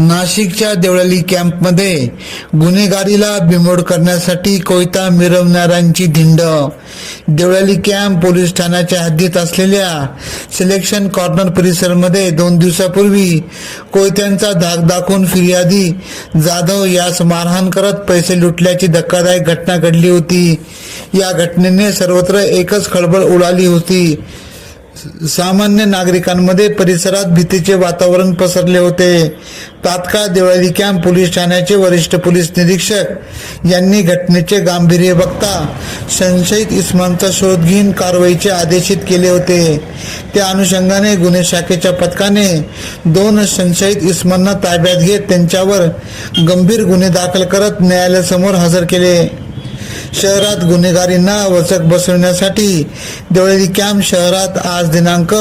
नाशिकच्या देवळाली कॅम्पमध्ये गुन्हेगारीला बिमोड करण्यासाठी कोयता मिरवणाऱ्यांची धिंड. देवळाली कॅम्प पोलीस ठाण्याच्या हद्दीत असलेल्या सिलेक्शन कॉर्नर परिसरमध्ये दोन दिवसापूर्वी कोयत्यांचा धाक दाखवून फिर्यादी जाधव यास मारहाण करत पैसे लुटल्याची धक्कादायक घटना घडली होती. या घटनेने सर्वत्र एकच खळबळ उडाली होती. सामान्य नागरिकांमध्ये परिसरात भीतीचे वातावरण पसरले होते. तात्काळ देवळाली कॅम्प पोलीस ठाण्याचे वरिष्ठ पोलीस निरीक्षक यांनी घटनेचे गांभीर्य बघता संशयित इस्मानचा शोध घेऊन कारवाईचे आदेशित केले होते. त्या अनुषंगाने गुन्हे शाखेच्या पथकाने दोन संशयित इस्मांना ताब्यात घेत त्यांच्यावर गंभीर गुन्हे दाखल करत न्यायालयासमोर हजर केले. शहरात गुन्हेगारींना वचक बसवण्यासाठी देवळी कॅम्प शहरात आज दिनांक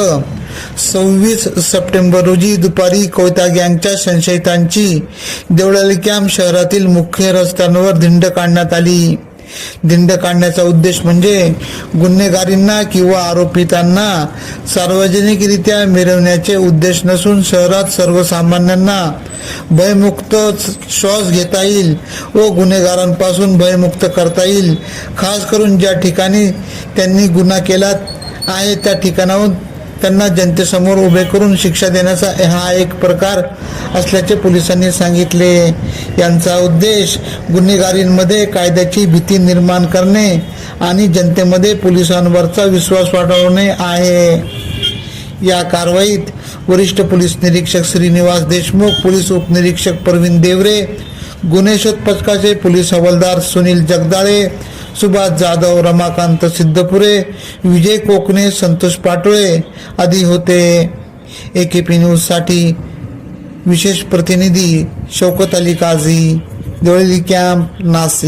सव्वीस सप्टेंबर रोजी दुपारी कोयता गँगच्या संशयितांची देवळाली कॅम्प शहरातील मुख्य रस्त्यांवर धिंड काढण्यात आली. दिंड काढण्याचा उद्देश म्हणजे गुन्हेगारींना किंवा आरोपितांना सार्वजनिकरित्या मिरवण्याचे उद्देश नसून शहरात सर्वसामान्यांना भयमुक्त श्वास घेता येईल व गुन्हेगारांपासून भयमुक्त करता येईल. खास करून ज्या ठिकाणी त्यांनी गुन्हा केला आहे त्या ठिकाणाहून त्यांना जनतेसमोर उभे करून शिक्षा देण्याचा हा एक प्रकार असल्याचे पोलिसांनी सांगितले. यांचा उद्देश गुन्हेगारींमध्ये कायद्याची भीती निर्माण करणे आणि जनतेमध्ये पोलिसांवरचा विश्वास वाढवणे आहे. या कारवाईत वरिष्ठ पोलीस निरीक्षक श्रीनिवास देशमुख पोलीस उपनिरीक्षक प्रवीण देवरे गुन्हे शोध पथकाचे पोलीस हवालदार सुनील जगदाळे सुभाष जाधव रमाकांत सिद्धपुरे विजय कोकणे संतोष पाटोळे आदी होते. ए केपी न्यूजसाठी विशेष प्रतिनिधी शौकत अली काझी देवळी कॅम्प नाशिक